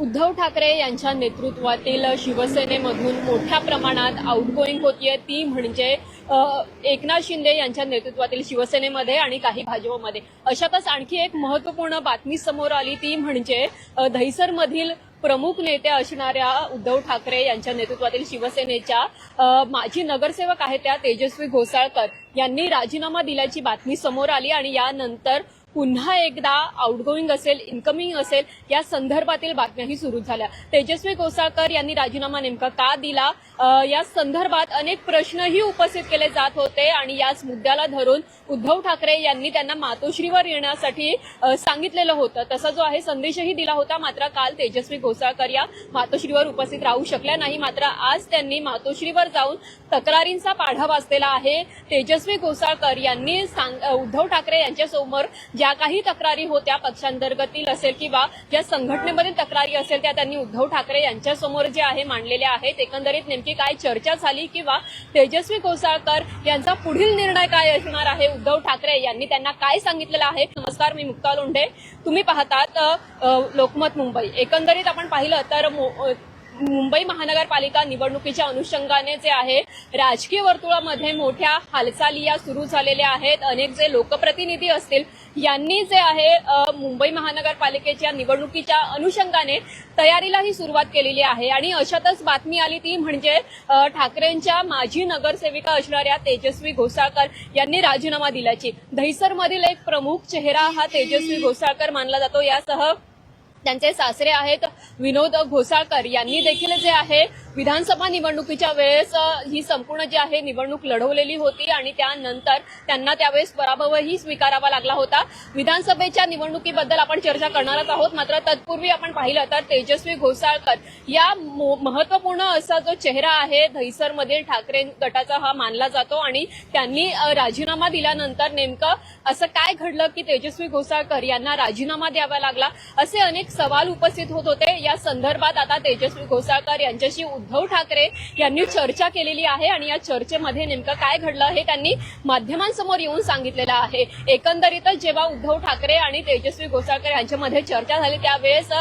उद्धव ठाकरे यांच्या नेतृत्वातील शिवसेनेमधून मोठ्या प्रमाणात आउटगोईंग होतीये. ती म्हणजे एकनाथ शिंदे यांच्या नेतृत्वातील शिवसेनेमध्ये आणि काही भाजपमध्ये. अशातच आणखी एक महत्त्वपूर्ण बातमी समोर आली. ती म्हणजे दहिसरमधील प्रमुख नेते असणाऱ्या उद्धव ठाकरे यांच्या नेतृत्वातील शिवसेनेच्या माजी नगरसेवक आहेत त्या तेजस्वी घोसाळकर. यांनी राजीनामा दिल्याची बातमी समोर आली आणि यानंतर पुन्हा एकदा आउटगोईंग असेल इन्कमिंग असेल या संदर्भातील बातम्याही सुरू झाल्या. तेजस्वी गोसाळकर यांनी राजीनामा नेमका का दिला? या संदर्भात अनेक प्रश्नही उपस्थित केले जात होते आणि याच मुद्द्याला धरून उद्धव ठाकरे यांनी त्यांना मातोश्रीवर येण्यासाठी सांगितलेलं होतं. तसा जो आहे संदेशही दिला होता मात्र काल तेजस्वी गोसाळकर या मातोश्रीवर उपस्थित राहू शकल्या नाही. मात्र आज त्यांनी मातोश्रीवर जाऊन तक्रारींचा पाढा वाचलेला आहे. तेजस्वी गोसाळकर यांनी सांग- उद्धव ठाकरे यांच्यासमोर ज्या काही तक्रारी होत्या पक्षांतर्गतील असेल किंवा ज्या संघटनेमधील तक्रारी असेल त्या त्यांनी उद्धव ठाकरे यांच्यासमोर जे आहे मांडलेल्या आहेत एकंदरीत नेमकी काय चर्चा झाली किंवा तेजस्वी कोसाळकर यांचा पुढील निर्णय काय असणार आहे? उद्धव ठाकरे यांनी त्यांना काय सांगितलेलं आहे? नमस्कार मी मुक्ता लोंढे. तुम्ही पाहतात लोकमत मुंबई. एकंदरीत आपण पाहिलं तर मो- मुंबई महानगरपालिका निवडणुकीच्या अनुषंगाने जे आहे राजकीय वर्तुळामध्ये मोठ्या हालचाली या सुरू झालेल्या आहेत. अनेक जे लोकप्रतिनिधी असतील यांनी जे आहे मुंबई महानगरपालिकेच्या निवडणुकीच्या अनुषंगाने तयारीलाही सुरुवात केलेली आहे. आणि अशातच बातमी आली ती म्हणजे ठाकरेंच्या माजी नगरसेविका असणाऱ्या तेजस्वी घोसाळकर यांनी राजीनामा दिल्याची. दहिसरमधील एक प्रमुख चेहरा हा तेजस्वी घोसाळकर मानला जातो. यासह त्यांचे सासरे आहेत विनोद घोसाळकर यांनी देखील जे आहे विधानसभा निवडणुकीच्या वेळेस ही संपूर्ण जी आहे निवडणूक लढवलेली होती आणि त्यानंतर त्यांना त्यावेळेस पराभवही स्वीकारावा लागला होता. विधानसभेच्या निवडणुकीबद्दल आपण चर्चा करणारच आहोत. मात्र तत्पूर्वी आपण पाहिलं तर तेजस्वी घोसाळकर या मो- महत्त्वपूर्ण असा जो चेहरा आहे दहिसरमधील ठाकरे गटाचा हा मानला जातो आणि त्यांनी राजीनामा दिल्यानंतर नेमकं असं काय घडलं की तेजस्वी घोसाळकर यांना राजीनामा द्यावा लागला? असे अनेक सवाल उपस्थित होत होते. या संदर्भात आता तेजस्वी घोसाळकर यांच्याशी उद्धव ठाकरे यांनी चर्चा केलेली आहे आणि या चर्चेमध्ये नेमकं काय घडलं हे त्यांनी माध्यमांसमोर येऊन सांगितलेलं आहे. एकंदरीतच जेव्हा उद्धव ठाकरे आणि तेजस्वी घोसाळकर यांच्यामध्ये चर्चा झाली त्यावेळेस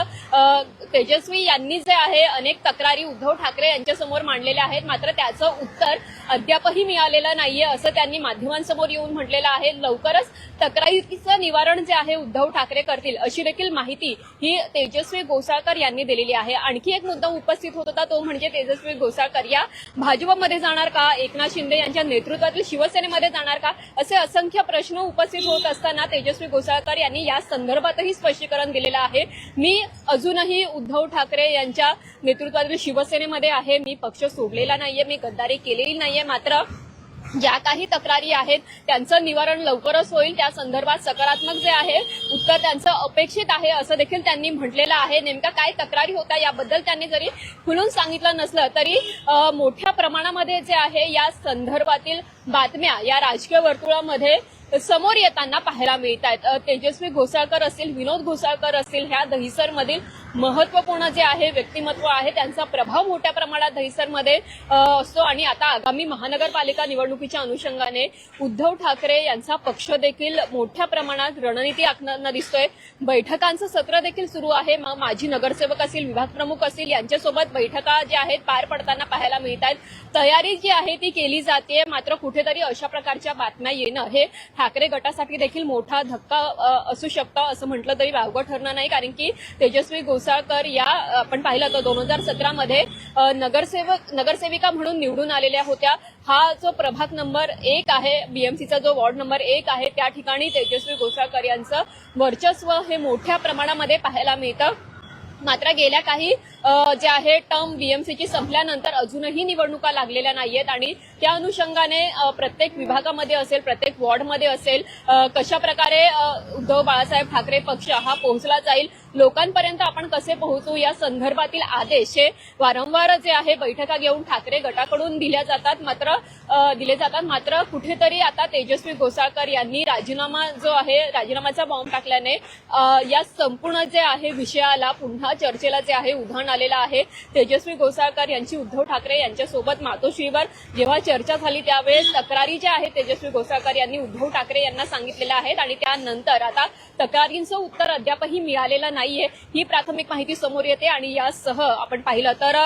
तेजस्वी यांनी जे आहे अनेक तक्रारी उद्धव ठाकरे यांच्यासमोर मांडलेल्या आहेत. मात्र त्याचं उत्तर अद्यापही मिळालेलं नाहीये असं त्यांनी माध्यमांसमोर येऊन म्हटलेलं आहे. लवकरच तक्रारीचं निवारण जे आहे उद्धव ठाकरे करतील अशी देखील माहिती ही तेजस्वी गोसाळकर यांनी दिलेली आहे. आणखी एक मुद्दा उपस्थित होत होता तो म्हणजे म्हणजे तेजस्वी घोसाळकर या भाजपमध्ये जाणार का? एकनाथ शिंदे यांच्या नेतृत्वातील शिवसेनेमध्ये जाणार का? असे असंख्य प्रश्न उपस्थित होत असताना तेजस्वी घोसाळकर यांनी या संदर्भातही स्पष्टीकरण दिलेलं आहे. मी अजूनही उद्धव ठाकरे यांच्या नेतृत्वातील शिवसेनेमध्ये आहे. मी पक्ष सोडलेला नाहीये. मी गद्दारी केलेली नाहीये. मात्र ज्या काही तक्रारी आहेत त्यांचं निवारण लवकरच होईल. त्या संदर्भात सकारात्मक जे आहे उत्तर त्यांचं अपेक्षित आहे असं देखील त्यांनी म्हटलेलं आहे. नेमका काय तक्रारी होत्या याबद्दल त्यांनी जरी खुलून सांगितलं नसलं तरी मोठ्या प्रमाणामध्ये जे आहे या संदर्भातील बातम्या या राजकीय वर्तुळामध्ये समोर येताना पाहायला मिळत आहेत तेजस्वी घोसाळकर असतील विनोद घोसाळकर असतील ह्या दहिसरमधील महत्त्वपूर्ण जे आहे व्यक्तिमत्व आहे त्यांचा प्रभाव मोठ्या प्रमाणात दहिसरमध्ये असतो. आणि आता आगामी महानगरपालिका निवडणुकीच्या अनुषंगाने उद्धव ठाकरे यांचा पक्ष देखील मोठ्या प्रमाणात रणनीती आखताना दिसतोय. बैठकांचं सत्र देखील सुरू आहे. माजी नगरसेवक असतील विभाग प्रमुख असतील यांच्यासोबत बैठका ज्या आहेत पार पडताना पाहायला मिळत आहेत तयारी जी आहे ती केली जाते मात्र कुठेतरी अशा प्रकारच्या बातम्या येणं हे ठाकरे गटासाठी देखील मोठा धक्का असू शकतं असं म्हटलं तरी वावगं ठरणार नाही. कारण की तेजस्वी घोसाळकर या आपण पाहिलं तर दोन हजार सतरामध्ये नगरसेवक नगरसेविका म्हणून निवडून आलेल्या होत्या. हा जो प्रभाग नंबर एक आहे बीएमसीचा जो वॉर्ड नंबर एक आहे त्या ठिकाणी तेजस्वी घोसाळकर यांचं वर्चस्व हे मोठ्या प्रमाणामध्ये पाहायला मिळतं. मात्र गेल्या काही जे आहे टर्म बीएमसीची संपल्यानंतर अजूनही निवडणुका लागलेल्या नाहीयेत आणि त्या अनुषंगाने प्रत्येक विभागामध्ये असेल प्रत्येक वॉर्डमध्ये असेल कशा प्रकारे उद्धव बाळासाहेब ठाकरे पक्ष हा पोहोचला जाईल लोकांपर्यंत आपण कसे पोहोचू या संदर्भातील आदेश हे वारंवार जे आहे बैठका घेऊन ठाकरे गटाकडून दिल्या जातात. मात्र दिले जातात. मात्र कुठेतरी आता तेजस्वी घोसाळकर यांनी राजीनामा जो आहे राजीनामाचा बॉम्ब टाकल्याने या संपूर्ण जे आहे विषयाला पुन्हा चर्चेला जे आहे उधाण आलेलं आहे. तेजस्वी घोसाळकर यांची उद्धव ठाकरे यांच्यासोबत मातोश्रीवर जेव्हा चर्चा झाली त्यावेळेस तक्रारी ज्या आहेत तेजस्वी घोसाळकर यांनी उद्धव ठाकरे यांना सांगितलेल्या आहेत. आणि त्यानंतर आता तक्रारींचं उत्तर अद्यापही मिळालेलं नाही. नाहीये. ही प्राथमिक माहिती समोर येते आणि यासह आपण पाहिलं तर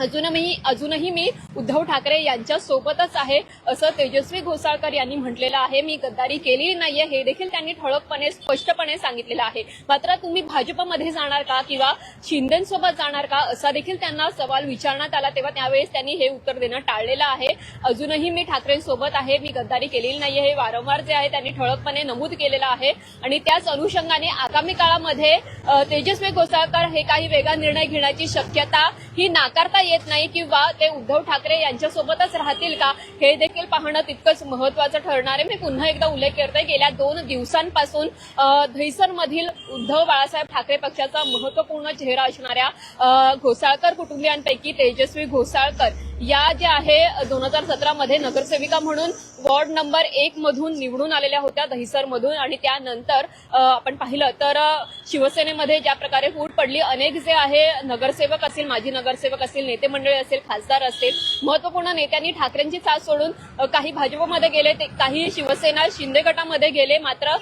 अजूनही अजूनही मी उद्धव ठाकरे यांच्या सोबतच आहे असं तेजस्वी घोसाळकर यांनी म्हटलेलं आहे. मी गद्दारी केलेली नाहीये हे देखील त्यांनी ठळकपणे स्पष्टपणे सांगितलेलं आहे. मात्र तुम्ही भाजपमध्ये जाणार का किंवा शिंदेसोबत जाणार का असा देखील त्यांना सवाल विचारण्यात आला. तेव्हा त्यावेळेस त्यांनी हे उत्तर देणं टाळलेलं आहे. अजूनही मी ठाकरेंसोबत आहे मी गद्दारी केलेली नाहीये हे वारंवार जे आहे त्यांनी ठळकपणे नमूद केलेलं आहे. आणि त्याच अनुषंगाने आगामी काळामध्ये तेजस्वी घोसाळकर हे काही वेगळा निर्णय घेण्याची शक्यता ही नाकारता येत नाही किंवा ते उद्धव ठाकरे यांच्यासोबतच राहतील का हे देखील पाहणं तितकंच महत्वाचं ठरणार आहे. मी पुन्हा एकदा उल्लेख करते गेल्या दोन दिवसांपासून धैसरमधील उद्धव बाळासाहेब ठाकरे पक्षाचा महत्त्वपूर्ण चेहरा असणाऱ्या घोसाळकर कुटुंबियांपैकी तेजस्वी घोसाळकर या ज्या आहे दोन हजार सतरामध्ये नगरसेविका म्हणून वॉर्ड नंबर एक मधून निवडून आलेल्या होत्या दहिसरमधून आणि त्यानंतर आपण पाहिलं तर शिवसेनेमध्ये ज्या प्रकारे फूट पडली अनेक जे आहे नगरसेवक असतील माजी नगरसेवक असतील नेते मंडळी असेल खासदार असतील महत्त्वपूर्ण नेत्यांनी ठाकरेंची साथ सोडून काही भाजपमध्ये गेले ते काही शिवसेना शिंदे गटामध्ये गेले. मात्र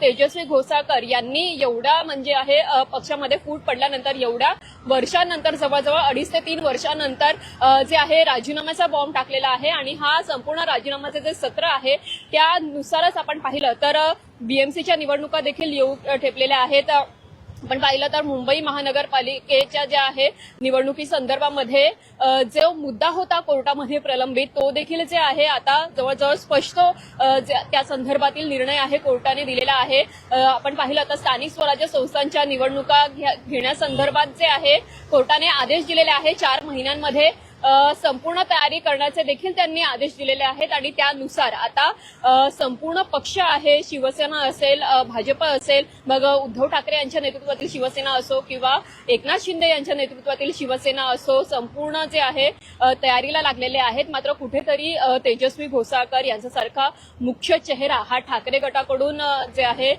तेजस्वी घोसाळकर यांनी एवढा म्हणजे आहे पक्षामध्ये फूट पडल्यानंतर एवढ्या वर्षानंतर जवळजवळ अडीच ते तीन वर्षानंतर जे आहे राजीनाम्याचा बॉम्ब टाकलेला आहे आणि हा संपूर्ण राजीनाम्याचे जे सत्र आहे त्यानुसारच आपण पाहिलं तर बीएमसीच्या निवडणुका देखील येऊ ठेपलेल्या आहेत. आपण पाहिलं तर मुंबई महानगरपालिकेच्या ज्या आहे निवडणुकी संदर्भामध्ये जो मुद्दा होता कोर्टामध्ये प्रलंबित तो देखील जे आहे आता जवळजवळ स्पष्ट त्या संदर्भातील निर्णय आहे कोर्टाने दिलेला आहे. आपण पाहिलं तर स्थानिक स्वराज्य संस्थांच्या निवडणुका घ्या- घेण्यासंदर्भात जे आहे कोर्टाने आदेश दिलेले आहे चार महिन्यांमध्ये संपूर्ण तयारी करण्याचे देखील त्यांनी आदेश दिलेले आहेत आणि त्यानुसार आता संपूर्ण पक्ष आहे शिवसेना असेल भाजप असेल मग उद्धव ठाकरे यांच्या नेतृत्वातील शिवसेना असो किंवा एकनाथ शिंदे यांच्या नेतृत्वातील शिवसेना असो संपूर्ण जे आहे तयारीला लागलेले आहेत. मात्र कुठेतरी तेजस्वी घोसाळकर यांच्यासारखा मुख्य चेहरा हा ठाकरे गटाकडून जे आहे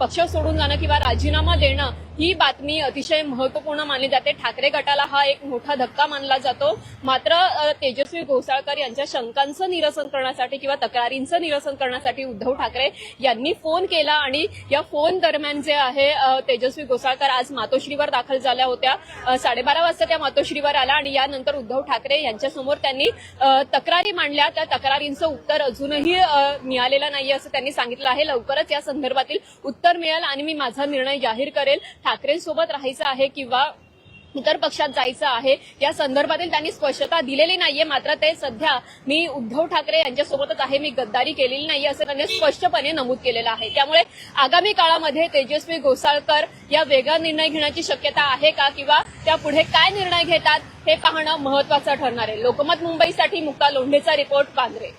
पक्ष सोडून जाणं किंवा राजीनामा देणं ही बातमी अतिशय महत्त्वपूर्ण मानली जाते. ठाकरे गटाला हा एक मोठा धक्का मानला जातो. मात्र तेजस्वी घोसाळकर यांच्या शंकांचं निरसन करण्यासाठी किंवा तक्रारींचं निरसन करण्यासाठी उद्धव ठाकरे यांनी फोन केला आणि या फोन दरम्यान जे आहे तेजस्वी घोसाळकर आज मातोश्रीवर दाखल झाल्या होत्या. साडेबारा वाजता त्या मातोश्रीवर आल्या आणि यानंतर उद्धव ठाकरे यांच्यासमोर त्यांनी तक्रारी मांडल्या. त्या तक्रारींचं उत्तर अजूनही मिळालेलं नाही असं त्यांनी सांगितलं आहे. लवकरच या संदर्भातील उत्तर मिळेल आणि मी माझा निर्णय जाहीर करेल. ठाकरेंसोबत राहायचं आहे किंवा इतर पक्षात जायचं आहे या संदर्भातील त्यांनी स्पष्टता दिलेली नाहीये. मात्र ते सध्या मी उद्धव ठाकरे यांच्यासोबतच आहे. मी गद्दारी केलेली नाहीये असं त्यांनी स्पष्टपणे नमूद केलेलं आहे. त्यामुळे आगामी काळामध्ये तेजस्वी गोसाळकर या वेगळा निर्णय घेण्याची शक्यता आहे का? किंवा त्या पुढे काय निर्णय घेतात? हे पाहणं महत्वाचं ठरणार आहे. लोकमत मुंबईसाठी मुक्ता लोंढेचा रिपोर्ट बांद्रे.